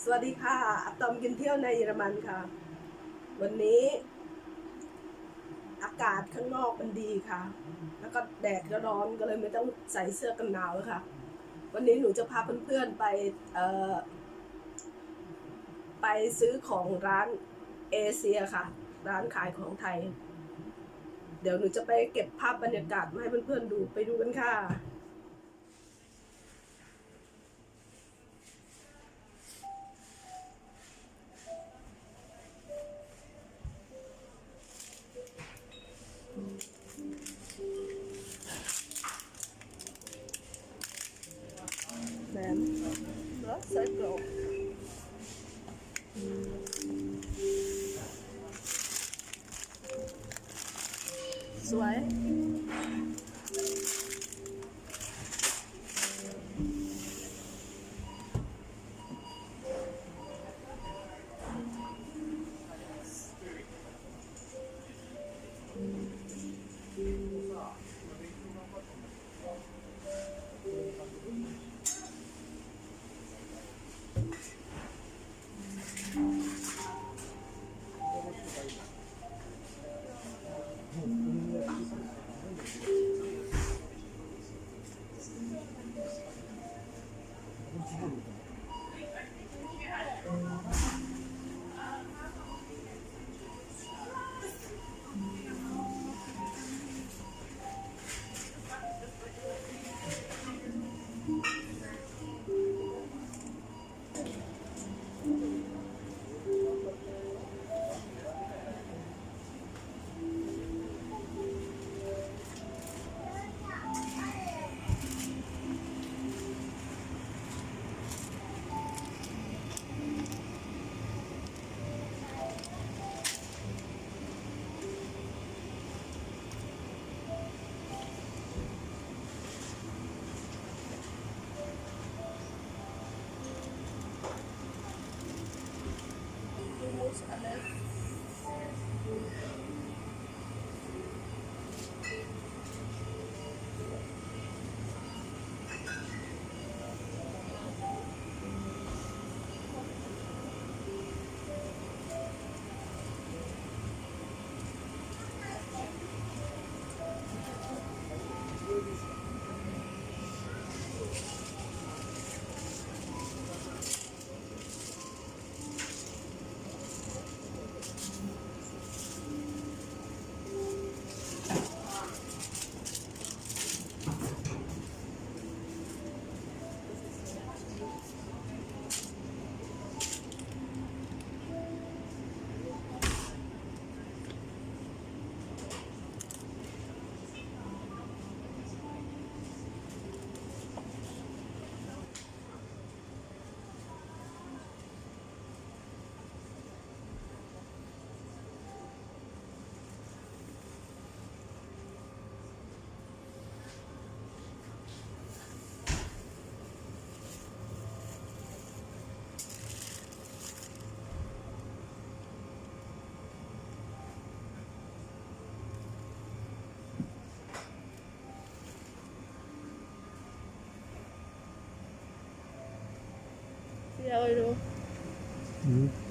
สวัสดีค่ะอะตอมกินเที่ยวในเยอรมันค่ะ วันนี้ อากาศข้างนอกมันดีค่ะ แล้วก็แดดก็ร้อนก็เลยไม่ต้องใส่เสื้อกันหนาวแล้วค่ะ วันนี้หนูจะพาเพื่อนๆไปเอ่อไปซื้อของร้านเอเชียค่ะ ร้านขายของไทย เดี๋ยวหนูจะไปเก็บภาพบรรยากาศมาให้เพื่อนๆดูไปดูกันค่ะ สวย করবো Hello. Hmm.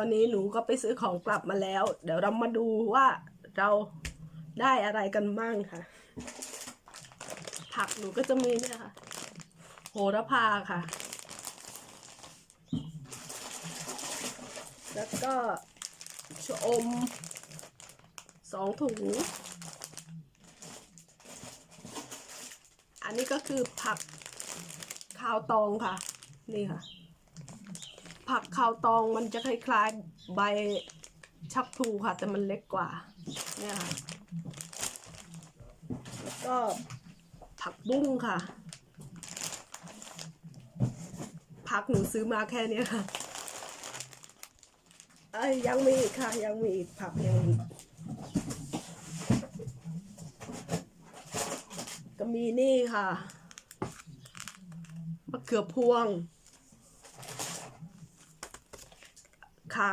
อนนี้หนูก็ไปซื้อของกลับมาแล้ว เดี๋ยวเรามาดูว่าเราได้อะไรกันมั่งค่ะ ผักหนูก็จะมีเนี่ยค่ะ โหระพาค่ะ แล้วก็ชะอมสองถุง อันนี้ก็คือผักข้าวตองค่ะ นี่ค่ะ ผักข้าวตองมันจะคล้ายๆใบชักพลูค่ะ แต่มันเล็กกว่า เนี่ยค่ะ แล้วก็ผักบุ้งค่ะ ผักหนูซื้อมาแค่นี้ค่ะเอ้ยยังมีอีกค่ะ ยังมีอีกผักยังมีก็มีนี่ค่ะมะเขือพวง ข่า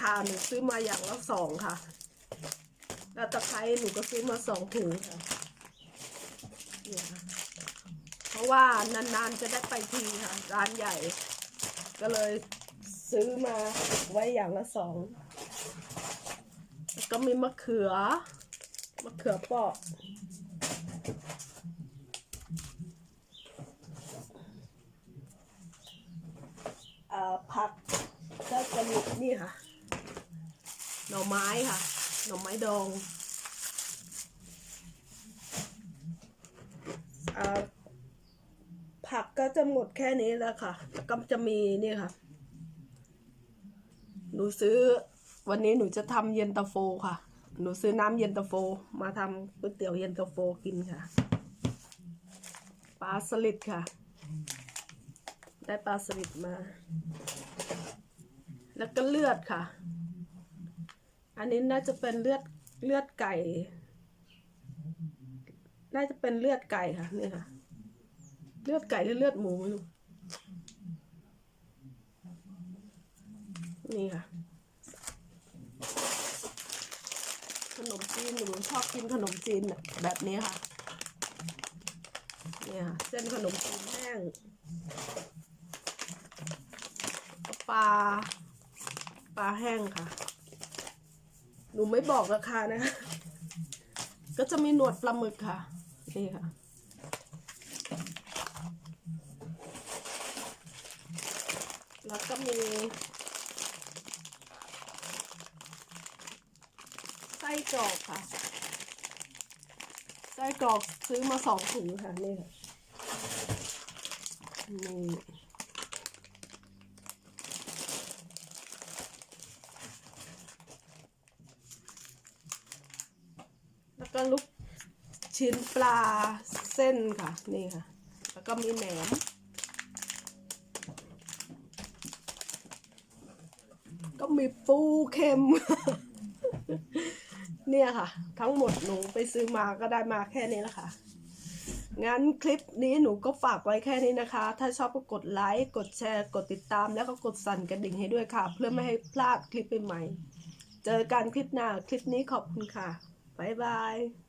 ข่าหนูซื้อมาอย่างละสองค่ะ แล้วตะไคร้หนูก็ซื้อมาสองถุงค่ะเนี่ยเพราะว่านานๆจะได้ไปทีค่ะ ร้านใหญ่ ก็เลยซื้อมาไว้อย่างละสองก็มีมะเขือ มะเขือเปราะเอ่อ ผักก็จะมีนี่ค่ะ หน่อไม้ค่ะ หน่อไม้ดองผักก็จะหมดแค่นี้แล้วค่ะ แล้วก็จะมีนี่ค่ะ หนูซื้อวันนี้หนูจะทำเย็นตาโฟค่ะ หนูซื้อน้ำเย็นตาโฟ มาทำก๋วยเตี๋ยวเย็นตาโฟกินค่ะ ปลาสลิดค่ะ ได้ปลาสลิดมา แล้วก็เลือดค่ะ อันนี้น่าจะเป็นเลือดเลือดไก่ น่าจะเป็นเลือดไก่ค่ะนี่ค่ะ เลือดไก่หรือเลือดหมูไม่รู้นี่ค่ะ ขนมจีนหนูชอบกินขนมจีนแบบนี้ค่ะ เนี่ยค่ะเส้นขนมจีนแห้งา ปลาแห้งค่ะ หนูไม่บอกราคานะคะก็จะมีหนวดปลาหมึกค่ะ นี่ค่ะ แล้วก็มีไส้กรอกค่ะ ไส้กรอกซื้อมาสองถุงค่ะ นี่ค่ะนี่แล้ว ก็ลูกชิ้นปลาเส้นค่ะ นี่ค่ะ แล้วก็มีแหนมก็มีปูเค็ม เนี่ยค่ะ ทั้งหมดหนูไปซื้อมาก็ได้มาแค่นี้แหละค่ะงั้นคลิปนี้หนูก็ฝากไว้แค่นี้นะคะ ถ้าชอบก็กดไลค์ กดแชร์ กดติดตาม แล้วก็กดสั่นกระดิ่งให้ด้วยค่ะ เพื่อไม่ให้พลาดคลิปใหม่ๆ เจอกันคลิปหน้า คลิปนี้ขอบคุณค่ะ บ๊ายบาย